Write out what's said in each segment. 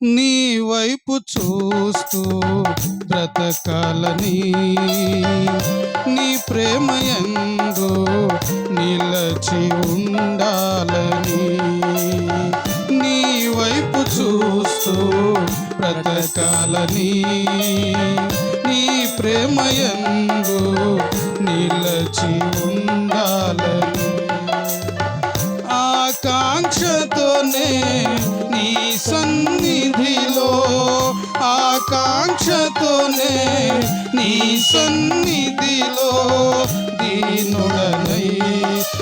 నీ వైపు చూస్తూ బ్రతకాలని నీ ప్రేమయందు నిలచి ఉండాలని నీ వైపు చూస్తూ బ్రతకాలని నీ ప్రేమయందు ఆకాంక్షతోనే నీ సన్నిధిలో దీనుడనై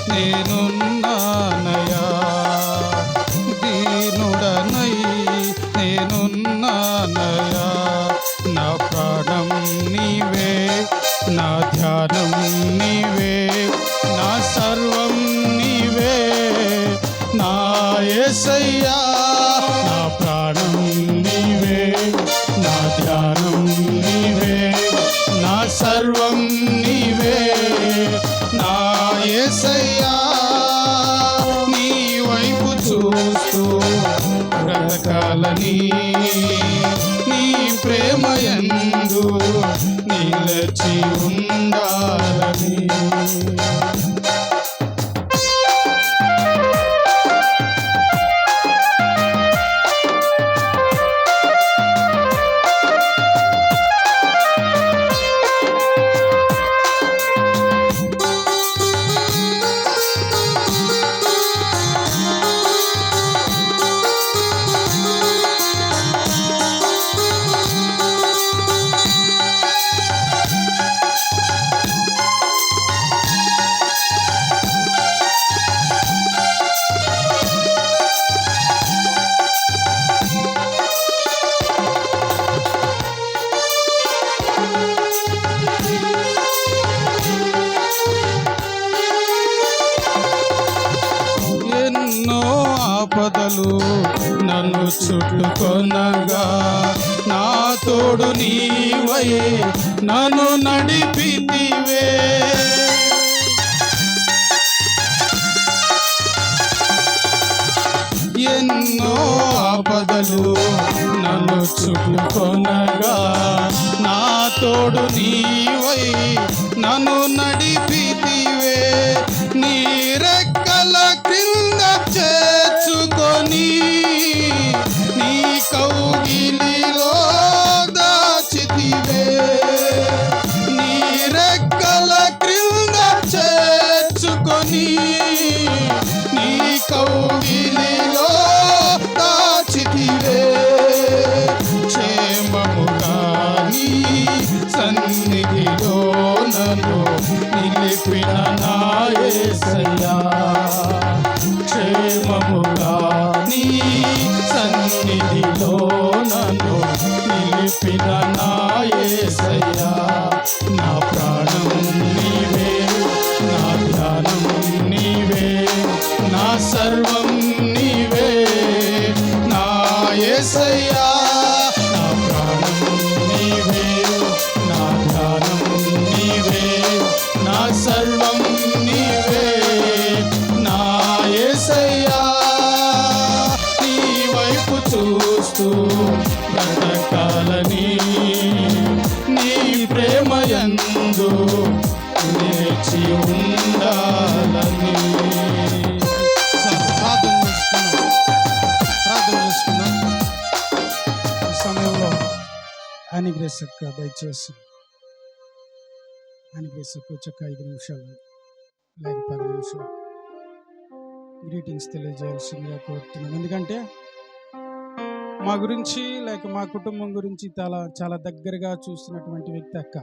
నేనున్నానయా. దీనుడనై నేనున్నానయా. నా ప్రాణం నీవే నా ధ్యానం నీవే నా సర్వం నీవే. నా యేసయ్యా బ్రతకాలని నీ ప్రేమయందు నిలచి ఉండాలని. ఆపదలు నన్ను చుట్టుకొనగా. నా తోడు నీవై నన్ను నడిపితివే. ఎన్నో ఆపదలు నన్ను చుట్టుకొనగా. నా తోడు నీవై నన్ను నడిపితివే. నీ రెక్కల క్రింద నిలిపిన నాయసయ్యా క్షేమముగా నీ సన్నిధిలో ప్రేమయందు నిలిచి ఉండాలని ప్రార్థన చేసుకున్నాం ప్రార్థన చేసుకున్నాం ఈ సమయంలో అనుగ్రహించక్క దయచేసి అనుగ్రహించక్క వచ్చాక ఐదు నిమిషాలు లేక పది నిమిషాలు గ్రీటింగ్స్ తెలియజేయాల్సిందిగా కోరుతున్నాను ఎందుకంటే మా గురించి లేక మా కుటుంబం గురించి చాలా చాలా దగ్గరగా చూస్తున్నటువంటి వ్యక్తి అక్క.